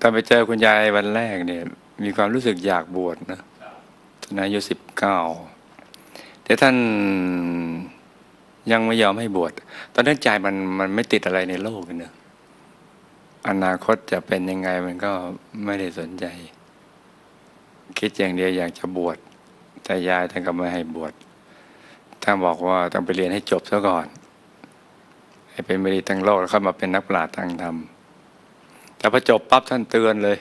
ตอนไปเจอคุณยายวันแรกเนี่ย มีความรู้สึกอยากบวชนะตอนนั้นอายุสิบเก้าแต่ท่านยังไม่ยอมให้บวช ตอนนั้นใจมันมันไม่ติดอะไรในโลกเนะอนาคตจะเป็นยังไงมันก็ไม่ได้สนใจ คิดอย่างเดียวอยากจะบวช แต่ยายท่านก็ไม่ให้บวช ท่านบอกว่าต้องไปเรียนให้จบซะก่อน ให้เป็นบริทั้งโลกแล้วค่อยมาเป็นนักปราชญ์ทางธรรม แต่พอจบปั๊บท่านเตือนเลย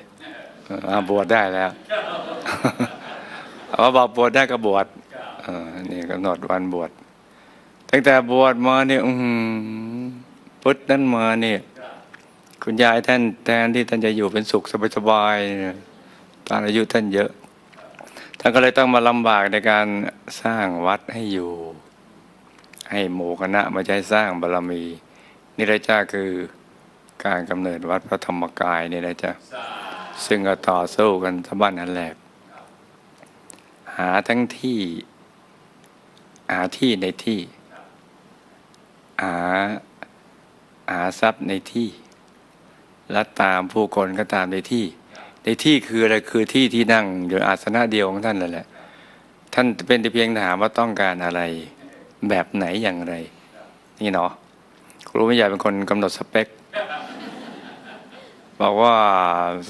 อาบวชได้แล้วเอาบอกบวชได้ก็บวชนี่กำหนดวันบวชตั้งแต่บวชมาเนี่ยพุทธนั้นมาเนี่ยคุณยายท่านแทนที่ท่านจะอยู่เป็นสุขสบายๆเนี่ยตอนอายุท่านเยอะ ท่านก็เลยต้องมาลำบากในการสร้างวัดให้อยู่ ให้หมู่คณะมาใช้สร้างบารมี นี่แหละจ้าคือ การกำเนิดวัดพระธรรมกายเนี่แหละจ้าซึ่งก็ต่อสู้กันทั้งบ้านนั้นแหลกหาทั้งที่หาที่ในที่หาหาทรัพย์ในที่ และตามผู้คนก็ตามในที่ ในที่คืออะไรคือที่ที่นั่งอยู่อาสนะเดียวของท่านแหละ ท่านเป็นแต่เพียงถามว่าต้องการอะไรแบบไหนอย่างไร นี่เนาะครูไม่ใหญ่เป็นคนกำหนดสเปค บอกว่า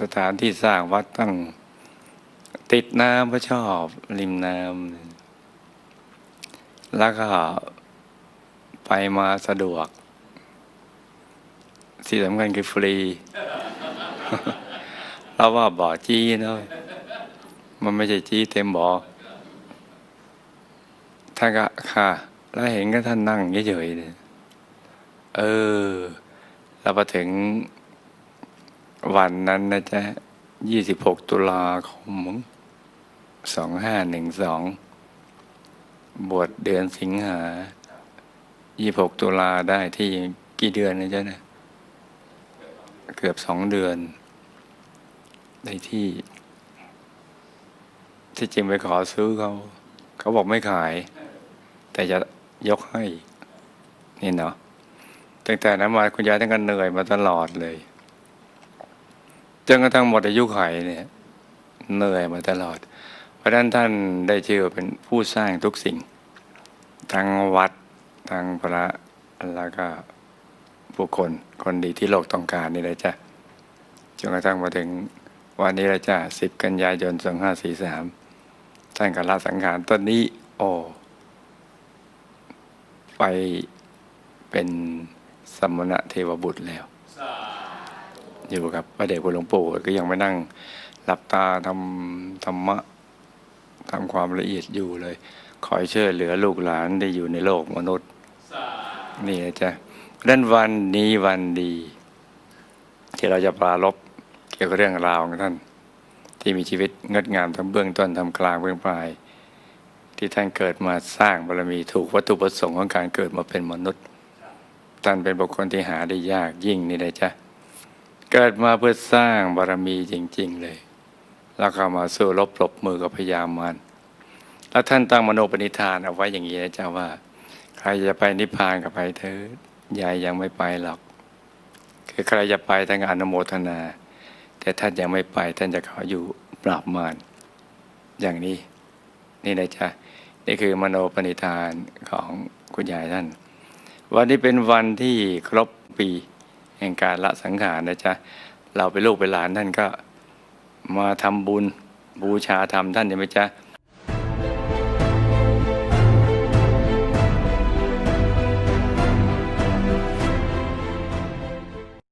สถานที่สร้างวัดตั้งติดน้ำพระชอบริมน้ำแล้วก็ไปมาสะดวกที่สำคัญคือฟรี เราว่าบ่อจี้เนาะมันไม่ใช่จี้เต็มบ่อท่านก็ค่ะ แล้วเห็นก็ท่านนั่งเฉยๆเลยเออ เราพอถึง วันนั้นนะจ๊ะยี่สิบหกตุลาคมสองห้าหนึ่งสองบวชเดือนสิงหายี่หกตุลาได้ที่กี่เดือนนะจ๊ะเนี่ยเกือบสองเดือนในที่ ที่จริงไปขอซื้อเขา เขาบอกไม่ขาย แต่จะยกให้ นี่เนาะตั้งแต่นั้นมาคุณยายท่านก็เหนื่อยมาตลอดเลย จนกระทั่งหมดอายุไขเนี่ยเหนื่อยมาตลอด เพราะนั้นท่านได้ชื่อเป็นผู้สร้างทุกสิ่ง ทั้งวัดทั้งพระแล้วก็ผู้คนคนดีที่โลกต้องการนี่เลยจ้ะจนกระทั่งมาถึงวันนี้เลยจ้ะสิบกันยายนสองห้าสี่สามท่านกละสังขารต้นนี้ โอ้ไปเป็นสมณะเทวบุตรแล้ว อยู่กับพระเดชคุณหลวงปู่ก็ยังไม่นั่งหลับตาทำธรรมะทำความละเอียดอยู่เลยคอยช่วยเหลือลูกหลานได้อยู่ในโลกมนุษย์นี่นะจ๊ะดันวันนี้วันดี ที่เราจะปราลบเกี่ยวกับเรื่องราวของท่าน ที่มีชีวิตงดงามทั้งเบื้องต้นทำกลางเบื้องปลาย ที่ท่านเกิดมาสร้างบารมีถูกวัตถุประสงค์ของการเกิดมาเป็นมนุษย์ ท่านเป็นบุคคลที่หาได้ยากยิ่งนี่นะจ๊ะ เกิดมาเพื่อสร้างบารมีจริง ๆ เลย แล้วก็มาสู้รบปรบมือกับพยามารแล้วท่านตั้งมโนปณิธานเอาไว้อย่างนี้นะจ๊ะว่า ใครจะไปนิพพานกับไปเถิดยายยังไม่ไปหรอก คือใครจะไปท่านอนุโมทนา แต่ท่านยังไม่ไปท่านจะขออยู่ปราบมารอย่างนี้ นี่นะจ๊ะนี่คือมโนปณิธานของคุณยายท่าน วันนี้เป็นวันที่ครบปี แห่งการละสังขารนะจ๊ะเราเป็นลูกเป็นหลานท่านก็มาทำบุญบูชาธรรมท่านใช่ไหมจ๊ะ